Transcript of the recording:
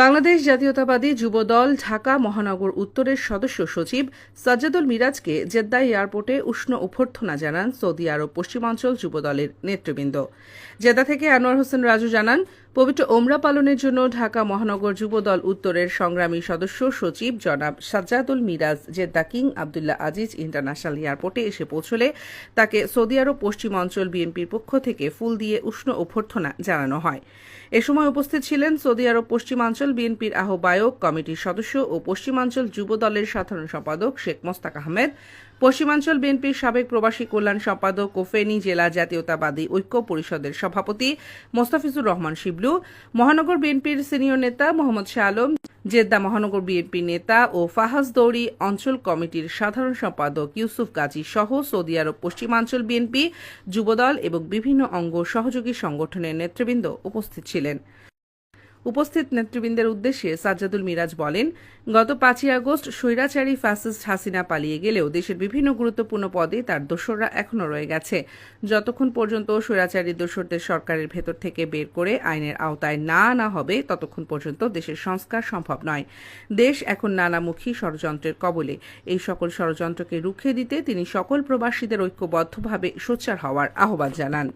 বাংলাদেশ জাতীয়তাবাদী যুবদল ঢাকা মহানগর উত্তরের সদস্য সচিব সাজ্জাদুল মিরাজকে জেদ্দা এয়ারপোর্টে উষ্ণ অভ্যর্থনা জানান সৌদি আরব পশ্চিমাঞ্চল যুব দলের নেতৃবৃন্দ। জেদ্দা থেকে আনোয়ার হোসেন রাজু জানান পবিত্র ওমরা পালনের জন্য ঢাকা মহানগর যুবদল উত্তরের সংগ্রামী সদস্য সচিব জনাব Sajjadul Miraj Jeddah King Abdullah Aziz International এয়ারপোর্টে এসে পৌঁছলে তাকে সৌদি আরব পশ্চিমাঞ্চল বিএনপির পক্ষ থেকে ফুল দিয়ে উষ্ণ অভ্যর্থনা জানানো হয়। এ সময় উপস্থিত ছিলেন সৌদি আরব পশ্চিমাঞ্চল বিএনপির আহ্বায়ক কমিটির সদস্য ও পশ্চিমাঞ্চল যুব দলের সাধারণ সম্পাদক শেখ মোস্তাক আহমেদ, পশ্চিমাঞ্চল বিএনপির সাবেক প্রবাসী কল্যাণ সম্পাদক ও ফেনী জেলা জাতীয়তাবাদী ঐক্য পরিষদের সভাপতি মোস্তাফিজুর রহমান শিবলু মহানগর বিএনপির সিনিয়র নেতা মোহাম্মদ শাহ আলম, জেদ্দা মহানগর বিএনপি নেতা ও ফাহাজ দৌড়ি অঞ্চল কমিটির সাধারণ সম্পাদক ইউসুফ গাজী সহ সৌদি আরব পশ্চিমাঞ্চল বিএনপি, যুবদল এবং বিভিন্ন অঙ্গ সহযোগী সংগঠনের নেতৃবৃন্দ উপস্থিত ছিলেন। উপস্থিত নেতৃবৃন্দের উদ্দেশ্যে সাজ্জাদুল মিরাজ বলেন, গত পাঁচই আগস্ট স্বৈরাচারী ফ্যাসিস্ট হাসিনা পালিয়ে গেলেও দেশের বিভিন্ন গুরুত্বপূর্ণ পদে তার দোসররা এখনও রয়ে গেছে। যতক্ষণ পর্যন্ত স্বৈরাচারী দোসরদের সরকারের ভেতর থেকে বের করে আইনের আওতায় না আনা হবে, ততক্ষণ পর্যন্ত দেশের সংস্কার সম্ভব নয়। দেশ এখন নানামুখী ষড়যন্ত্রের কবলে। এই সকল ষড়যন্ত্রকে রুখে দিতে তিনি সকল প্রবাসীদের ঐক্যবদ্ধভাবে সোচ্চার হওয়ার আহ্বান জানান।